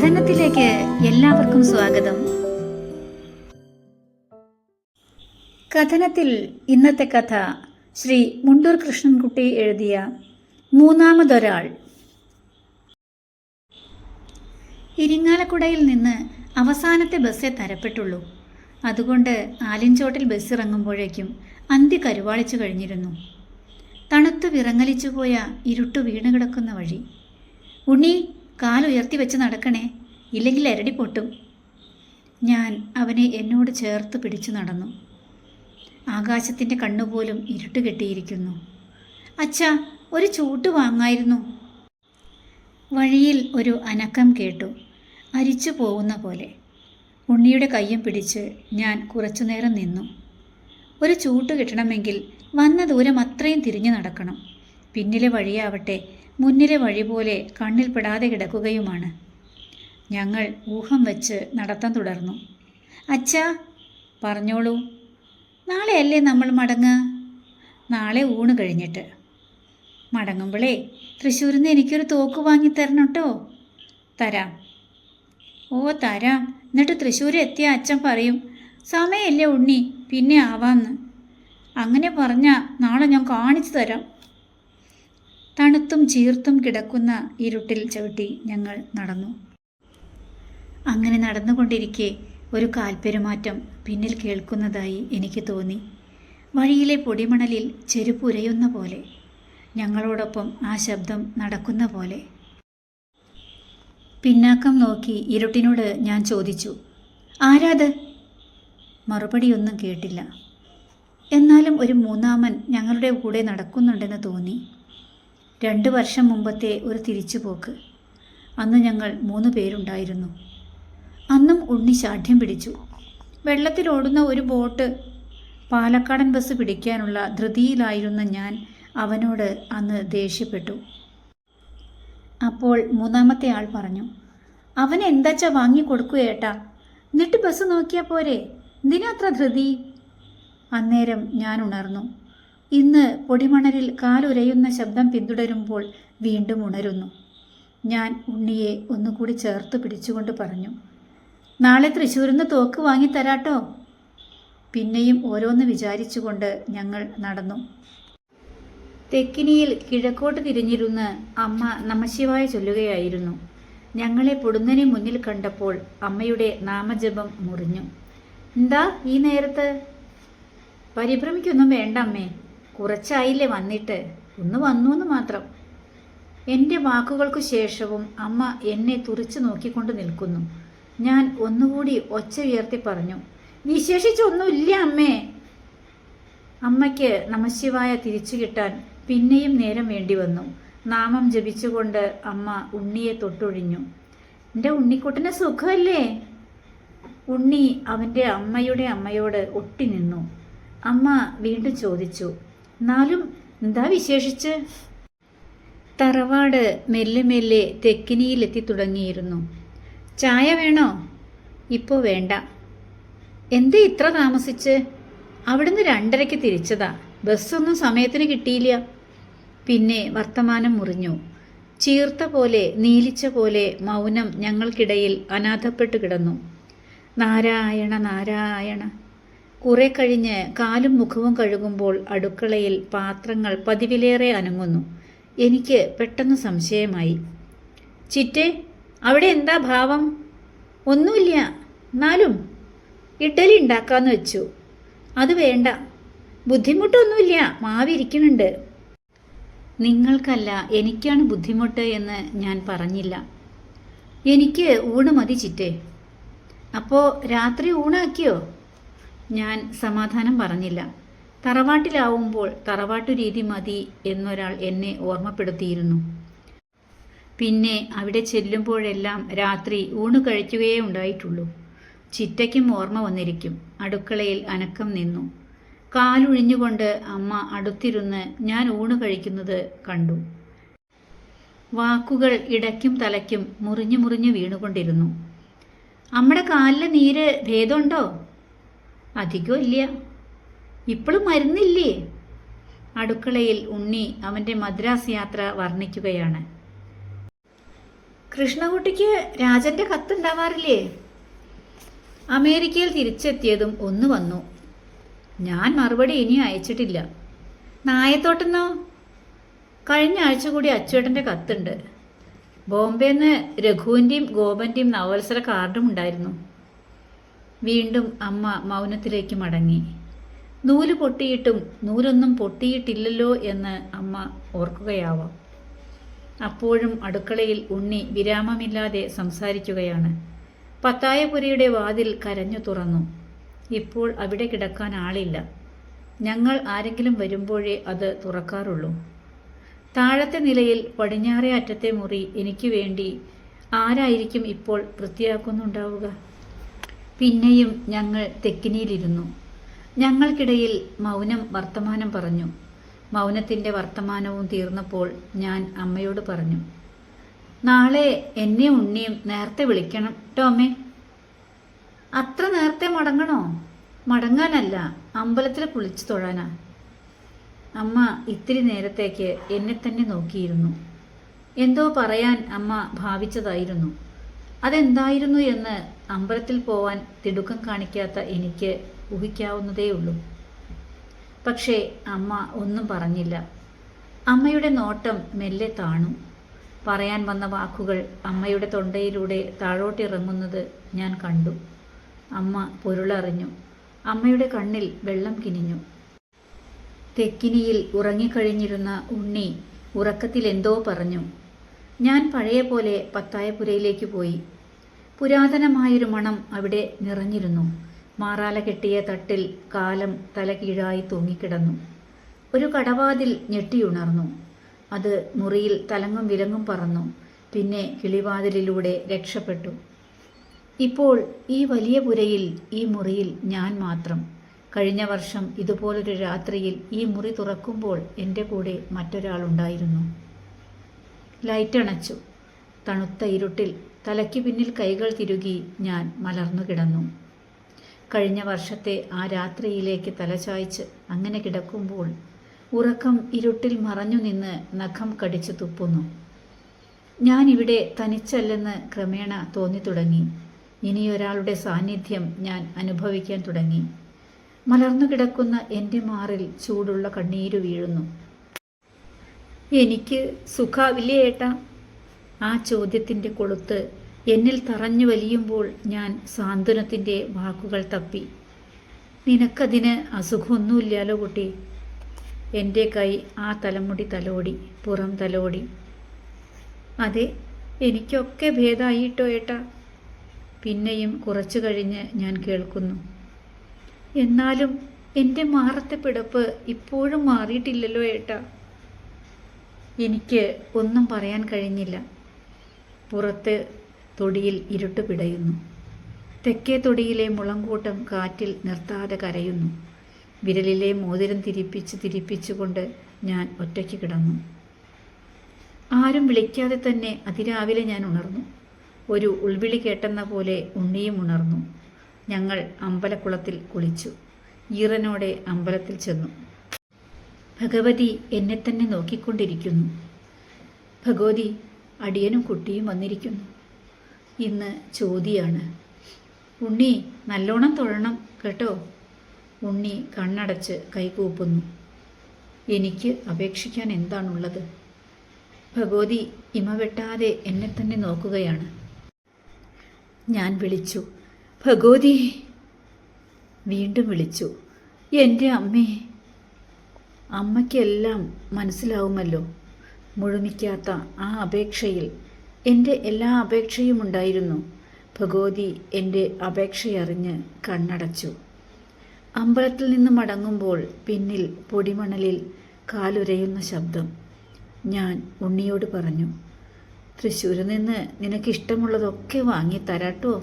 കഥനത്തിലേക്ക് എല്ലാവർക്കും സ്വാഗതം. കഥനത്തിൽ ഇന്നത്തെ കഥ ശ്രീ മുണ്ടൂർ കൃഷ്ണൻകുട്ടി എഴുതിയ മൂന്നാമതൊരാൾ. ഇരിങ്ങാലക്കുടയിൽ നിന്ന് അവസാനത്തെ ബസ്സേ തരപ്പെട്ടുള്ളൂ. അതുകൊണ്ട് ആലിൻചോട്ടിൽ ബസ് ഇറങ്ങുമ്പോഴേക്കും അന്തി കരുവാളിച്ചു കഴിഞ്ഞിരുന്നു. തണുത്ത് വിറങ്ങലിച്ചു പോയ ഇരുട്ടു വീണ് കിടക്കുന്ന വഴി. ഉണ്ണി കാലുയർത്തി വെച്ച് നടക്കണേ. ഇല്ലെങ്കിൽ എരടി പൊട്ടും. ഞാൻ അവനെ എന്നോട് ചേർത്ത് പിടിച്ചു നടന്നു. ആകാശത്തിന്റെ കണ്ണുപോലും ഇരുട്ട് കെട്ടിയിരിക്കുന്നു. അച്ഛാ ഒരു ചൂട്ട് വാങ്ങായിരുന്നു. വഴിയിൽ ഒരു അനക്കം കേട്ടു. അരിച്ചു പോകുന്ന പോലെ. ഉണ്ണിയുടെ കയ്യും പിടിച്ച് ഞാൻ കുറച്ചുനേരം നിന്നു. ഒരു ചൂട്ട് കിട്ടണമെങ്കിൽ വന്ന ദൂരം അത്രയും തിരിഞ്ഞു നടക്കണം. പിന്നിലെ വഴിയാവട്ടെ മുന്നിലെ വഴി പോലെ കണ്ണിൽപ്പെടാതെ കിടക്കുകയുമാണ്. ഞങ്ങൾ ഊഹം വെച്ച് നടത്താൻ തുടർന്നു. അച്ഛാ പറഞ്ഞോളൂ. നാളെയല്ലേ നമ്മൾ മടങ്ങുക നാളെ ഊണ് കഴിഞ്ഞിട്ട്. മടങ്ങുമ്പോഴേ തൃശ്ശൂരിൽ നിന്ന് എനിക്കൊരു തോക്ക് വാങ്ങി തരണം കേട്ടോ തരാം. ഓ തരാം. എന്നിട്ട് തൃശ്ശൂർ എത്തിയ അച്ഛൻ പറയും സമയമല്ലേ ഉണ്ണി പിന്നെ ആവാന്ന്. അങ്ങനെ പറഞ്ഞാൽ നാളെ ഞാൻ കാണിച്ചു തരാം. തണുത്തും ചീർത്തും കിടക്കുന്ന ഇരുട്ടിൽ ചവിട്ടി ഞങ്ങൾ നടന്നു. അങ്ങനെ നടന്നുകൊണ്ടിരിക്കെ ഒരു കാൽപ്പെരുമാറ്റം പിന്നിൽ കേൾക്കുന്നതായി എനിക്ക് തോന്നി. വഴിയിലെ പൊടിമണലിൽ ചെരുപ്പുരയുന്ന പോലെ ഞങ്ങളോടൊപ്പം ആ ശബ്ദം നടക്കുന്ന പോലെ. പിന്നാക്കം നോക്കി ഇരുട്ടിനോട് ഞാൻ ചോദിച്ചു ആരാത്? മറുപടിയൊന്നും കേട്ടില്ല. എന്നാലും ഒരു മൂന്നാമൻ ഞങ്ങളുടെ കൂടെ നടക്കുന്നുണ്ടെന്ന് തോന്നി. രണ്ട് വർഷം മുമ്പത്തെ ഒരു തിരിച്ചുപോക്ക്. അന്ന് ഞങ്ങൾ മൂന്ന് പേരുണ്ടായിരുന്നു. അന്നും ഉണ്ണി ശാഠ്യം പിടിച്ചു. വെള്ളത്തിലോടുന്ന ഒരു ബോട്ട് പാലക്കാടൻ ബസ് പിടിക്കാനുള്ള ധൃതിയിലായിരുന്ന ഞാൻ അവനോട് അന്ന് ദേഷ്യപ്പെട്ടു. അപ്പോൾ മൂന്നാമത്തെ ആൾ പറഞ്ഞു അവൻ എന്താച്ചാ വാങ്ങിക്കൊടുക്കൂ ഏട്ടാ? എന്നിട്ട് ബസ് നോക്കിയാൽ പോരെ? എന്തിനാത്ര ധൃതി? അന്നേരം ഞാൻ ഉണർന്നു. ഇന്ന് പൊടിമണലിൽ കാലുരയുന്ന ശബ്ദം പിന്തുടരുമ്പോൾ വീണ്ടും ഉണരുന്നു. ഞാൻ ഉണ്ണിയെ ഒന്നുകൂടി ചേർത്ത് പിടിച്ചുകൊണ്ട് പറഞ്ഞു നാളെ തൃശ്ശൂരിൽ നിന്ന് തോക്ക് വാങ്ങിത്തരാട്ടോ പിന്നെയും ഓരോന്ന് വിചാരിച്ചുകൊണ്ട് ഞങ്ങൾ നടന്നു. തെക്കിനിയിൽ കിഴക്കോട്ട് തിരിഞ്ഞിരുന്ന് അമ്മ നമശിവായ ചൊല്ലുകയായിരുന്നു. ഞങ്ങളെ പൊടുന്നനെ മുന്നിൽ കണ്ടപ്പോൾ അമ്മയുടെ നാമജപം മുറിഞ്ഞു. എന്താ ഈ നേരത്ത്? പരിഭ്രമിക്കൊന്നും വേണ്ട അമ്മേ. കുറച്ചായില്ലേ വന്നിട്ട്? ഒന്ന് വന്നു എന്ന് മാത്രം. എന്റെ വാക്കുകൾക്കു ശേഷവും അമ്മ എന്നെ തുറച്ചു നോക്കിക്കൊണ്ട് നിൽക്കുന്നു. ഞാൻ ഒന്നുകൂടി ഒച്ച ഉയർത്തി പറഞ്ഞു വിശേഷിച്ചൊന്നുമില്ല അമ്മേ. അമ്മയ്ക്ക് നമശിവായ തിരിച്ചു കിട്ടാൻ പിന്നെയും നേരം വേണ്ടി വന്നു. നാമം ജപിച്ചുകൊണ്ട് അമ്മ ഉണ്ണിയെ തൊട്ടൊഴിഞ്ഞു. എന്റെ ഉണ്ണിക്കുട്ടന് സുഖമല്ലേ? ഉണ്ണി അവന്റെ അമ്മയുടെ അമ്മയോട് ഒട്ടി നിന്നു. അമ്മ വീണ്ടും ചോദിച്ചു എന്നാലും എന്താ വിശേഷിച്ച്? തറവാട് മെല്ലെ മെല്ലെ തെക്കിനിയിലെത്തി തുടങ്ങിയിരുന്നു. ചായ വേണോ? ഇപ്പോൾ വേണ്ട. എന്തേ ഇത്ര താമസിച്ച്? അവിടുന്ന് രണ്ടരയ്ക്ക് തിരിച്ചതാ. ബസ്സൊന്നും സമയത്തിന് കിട്ടിയില്ല. പിന്നെ വർത്തമാനം മുറിഞ്ഞു. ചീർത്ത പോലെ നീലിച്ച പോലെ മൗനം ഞങ്ങൾക്കിടയിൽ അനാഥപ്പെട്ടു കിടന്നു. നാരായണ നാരായണ. കുറെ കഴിഞ്ഞ് കാലും മുഖവും കഴുകുമ്പോൾ അടുക്കളയിൽ പാത്രങ്ങൾ പതിവിലേറെ അനങ്ങുന്നു. എനിക്ക് പെട്ടെന്ന് സംശയമായി. ചിറ്റേ അവിടെ എന്താ ഭാവം? ഒന്നുമില്ല. എന്നാലും ഇഡ്ഡലി ഉണ്ടാക്കാന്ന് വെച്ചു. അത് വേണ്ട. ബുദ്ധിമുട്ടൊന്നുമില്ല. മാവിരിക്കുന്നുണ്ട് നിങ്ങൾക്കല്ല എനിക്കാണ് ബുദ്ധിമുട്ട് എന്ന് ഞാൻ പറഞ്ഞില്ല. എനിക്ക് ഊണ് മതി ചിറ്റേ. അപ്പോൾ രാത്രി ഊണാക്കിയോ? ഞാൻ സമാധാനം പറഞ്ഞില്ല. തറവാട്ടിലാവുമ്പോൾ തറവാട്ടു രീതി മതി എന്നൊരാൾ എന്നെ ഓർമ്മപ്പെടുത്തിയിരുന്നു. പിന്നെ അവിടെ ചെല്ലുമ്പോഴെല്ലാം രാത്രി ഊണ് കഴിക്കുകയേ ഉണ്ടായിട്ടുള്ളൂ. ചിറ്റയ്ക്കും ഓർമ്മ വന്നിരിക്കും. അടുക്കളയിൽ അനക്കം നിന്നു. കാലൊഴിഞ്ഞുകൊണ്ട് അമ്മ അടുത്തിരുന്ന് ഞാൻ ഊണ് കഴിക്കുന്നത് കണ്ടു. വാക്കുകൾ ഇടയ്ക്കും തലയ്ക്കും മുറിഞ്ഞു മുറിഞ്ഞു വീണുകൊണ്ടിരുന്നു. അമ്മയുടെ കാലിലെ നീര് ഭേദമുണ്ടോ? അധികം ഇല്ല. ഇപ്പോഴും മരുന്നില്ലേ? അടുക്കളയിൽ ഉണ്ണി അവന്റെ മദ്രാസ് യാത്ര വർണിക്കുകയാണ്. കൃഷ്ണകുട്ടിക്ക് രാജന്റെ കത്തുണ്ടാവാറില്ലേ? അമേരിക്കയിൽ തിരിച്ചെത്തിയതും ഒന്ന് വന്നു. ഞാൻ മറുപടി ഇനി അയച്ചിട്ടില്ല. നായത്തോട്ടെന്നോ? കഴിഞ്ഞ ആഴ്ച കൂടി അച്ചുവേട്ടന്റെ കത്തുണ്ട്. ബോംബെന്ന് രഘുവിന്റെയും ഗോപന്റെയും നവത്സര കാർഡും ഉണ്ടായിരുന്നു. വീണ്ടും അമ്മ മൗനത്തിലേക്ക് മടങ്ങി. നൂൽ പൊട്ടിയിട്ടും നൂലൊന്നും പൊട്ടിയിട്ടില്ലല്ലോ എന്ന് അമ്മ ഓർക്കുകയാവാം. അപ്പോഴും അടുക്കളയിൽ ഉണ്ണി വിരാമമില്ലാതെ സംസാരിക്കുകയാണ്. പത്തായപുരിയുടെ വാതിൽ കരഞ്ഞു തുറന്നു. ഇപ്പോൾ അവിടെ കിടക്കാൻ ആളില്ല. ഞങ്ങൾ ആരെങ്കിലും വരുമ്പോഴേ അത് തുറക്കാറുള്ളൂ. താഴത്തെ നിലയിൽ പടിഞ്ഞാറേ അറ്റത്തെ മുറി എനിക്ക് വേണ്ടി ആരായിരിക്കും ഇപ്പോൾ വൃത്തിയാക്കുന്നുണ്ടാവുക? പിന്നെയും ഞങ്ങൾ തെക്കിനിയിലിരുന്നു. ഞങ്ങൾക്കിടയിൽ മൗനം വർത്തമാനം പറഞ്ഞു. മൗനത്തിന്റെ വർത്തമാനവും തീർന്നപ്പോൾ ഞാൻ അമ്മയോട് പറഞ്ഞു നാളെ എന്നെ ഉണ്ണിയും നേരത്തെ വിളിക്കണം അമ്മേ. അത്ര നേരത്തെ മടങ്ങണോ? മടങ്ങാനല്ല അമ്പലത്തിൽ കുളിച്ചു തൊഴാനാ. അമ്മ ഇത്തിരി നേരത്തേക്ക് എന്നെ തന്നെ നോക്കിയിരുന്നു. എന്തോ പറയാൻ അമ്മ ഭാവിച്ചതായിരുന്നു. അതെന്തായിരുന്നു എന്ന് അമ്പലത്തിൽ പോവാൻ തിടുക്കം കാണിക്കാത്ത എനിക്ക് ഊഹിക്കാവുന്നതേയുള്ളൂ. പക്ഷേ അമ്മ ഒന്നും പറഞ്ഞില്ല. അമ്മയുടെ നോട്ടം മെല്ലെ താണു. പറയാൻ വന്ന വാക്കുകൾ അമ്മയുടെ തൊണ്ടയിലൂടെ താഴോട്ടിറങ്ങുന്നത് ഞാൻ കണ്ടു. അമ്മ പൊരുളറിഞ്ഞു. അമ്മയുടെ കണ്ണിൽ വെള്ളം കിനിഞ്ഞു. തെക്കിനിയിൽ ഉറങ്ങിക്കഴിഞ്ഞിരുന്ന ഉണ്ണി ഉറക്കത്തിൽ എന്തോ പറഞ്ഞു. ഞാൻ പഴയ പോലെ പത്തായപുരയിലേക്ക് പോയി. പുരാതനമായൊരു മണം അവിടെ നിറഞ്ഞിരുന്നു. മാറാല കെട്ടിയ തട്ടിൽ കാലം തലകീഴായി തൂങ്ങിക്കിടന്നു. ഒരു കടവാതിൽ ഞെട്ടിയുണർന്നു. അത് മുറിയിൽ തലങ്ങും വിലങ്ങും പറന്നു. പിന്നെ കിളിവാതിലിലൂടെ രക്ഷപ്പെട്ടു. ഇപ്പോൾ ഈ വലിയ പുരയിൽ ഈ മുറിയിൽ ഞാൻ മാത്രം. കഴിഞ്ഞ വർഷം ഇതുപോലൊരു രാത്രിയിൽ ഈ മുറി തുറക്കുമ്പോൾ എന്റെ കൂടെ മറ്റൊരാളുണ്ടായിരുന്നു. ലൈറ്റ് അണച്ചു തണുത്ത ഇരുട്ടിൽ തലയ്ക്ക് പിന്നിൽ കൈകൾ തിരുകി ഞാൻ മലർന്നു കിടന്നു. കഴിഞ്ഞ വർഷത്തെ ആ രാത്രിയിലേക്ക് തലചായ്ച്ച് അങ്ങനെ കിടക്കുമ്പോൾ ഉറക്കം ഇരുട്ടിൽ മറഞ്ഞു നിന്ന് നഖം കടിച്ചു തുപ്പുന്നു. ഞാൻ ഇവിടെ തനിച്ചല്ലെന്ന് ക്രമേണ തോന്നി തുടങ്ങി. ഇനിയൊരാളുടെ സാന്നിധ്യം ഞാൻ അനുഭവിക്കാൻ തുടങ്ങി. മലർന്നു കിടക്കുന്ന എന്റെ മാറിൽ ചൂടുള്ള കണ്ണീര് വീഴുന്നു. എനിക്ക് സുഖാവില്ലേ ഏട്ടാ? ആ ചോദ്യത്തിന്റെ കൊളുത്ത് എന്നിൽ തറഞ്ഞു വലിയുമ്പോൾ ഞാൻ സാന്ത്വനത്തിന്റെ വാക്കുകൾ തപ്പി. നിനക്കതിന് അസുഖമൊന്നുമില്ലാലോ കുട്ടി. എന്റെ കൈ ആ തലമുടി തലോടി പുറം തലോടി. അതെ എനിക്കൊക്കെ ഭേദമായിട്ടോ ഏട്ടാ? പിന്നെയും കുറച്ചു കഴിഞ്ഞ് ഞാൻ കേൾക്കുന്നു. എന്നാലും എന്റെ മാറത്തെ പിടപ്പ് ഇപ്പോഴും മാറിയിട്ടില്ലല്ലോ ഏട്ടാ. എനിക്ക് ഒന്നും പറയാൻ കഴിഞ്ഞില്ല. പുറത്ത് തൊടിയിൽ ഇരുട്ട് പിടയുന്നു. തെക്കേ തൊടിയിലെ മുളങ്കൂട്ടം കാറ്റിൽ നിർത്താതെ കരയുന്നു. വിരലിലെ മോതിരം തിരിപ്പിച്ച് തിരിപ്പിച്ചുകൊണ്ട് ഞാൻ ഒറ്റയ്ക്ക് കിടന്നു. ആരും വിളിക്കാതെ തന്നെ അതിരാവിലെ ഞാൻ ഉണർന്നു. ഒരു ഉൾവിളി കേട്ടെന്ന പോലെ ഉണ്ണിയും ഉണർന്നു. ഞങ്ങൾ അമ്പലക്കുളത്തിൽ കുളിച്ചു. ഈറനോടെ അമ്പലത്തിൽ ചെന്നു. ഭഗവതി എന്നെ തന്നെ നോക്കിക്കൊണ്ടിരിക്കുന്നു. ഭഗവതി അടിയനും കുട്ടിയും വന്നിരിക്കുന്നു. ഇന്ന് ചോതിയാണ് ഉണ്ണി നല്ലോണം തൊഴണം കേട്ടോ. ഉണ്ണി കണ്ണടച്ച് കൈകൂപ്പുന്നു. എനിക്ക് അപേക്ഷിക്കാൻ എന്താണുള്ളത്? ഭഗവതി ഇമവെട്ടാതെ എന്നെ തന്നെ നോക്കുകയാണ്. ഞാൻ വിളിച്ചു. ഭഗവതി! വീണ്ടും വിളിച്ചു. എന്റെ അമ്മേ! അമ്മയ്ക്കെല്ലാം മനസ്സിലാവുമല്ലോ. മുഴുമിക്കാത്ത ആ അപേക്ഷയിൽ എന്റെ എല്ലാ അപേക്ഷയും ഉണ്ടായിരുന്നു. ഭഗവതി എന്റെ അപേക്ഷയറിഞ്ഞ് കണ്ണടച്ചു. അമ്പലത്തിൽ നിന്ന് മടങ്ങുമ്പോൾ പിന്നിൽ പൊടിമണലിൽ കാലുരയുന്ന ശബ്ദം. ഞാൻ ഉണ്ണിയോട് പറഞ്ഞു തൃശ്ശൂരിൽ നിന്ന് നിനക്കിഷ്ടമുള്ളതൊക്കെ വാങ്ങി തരാട്ടോ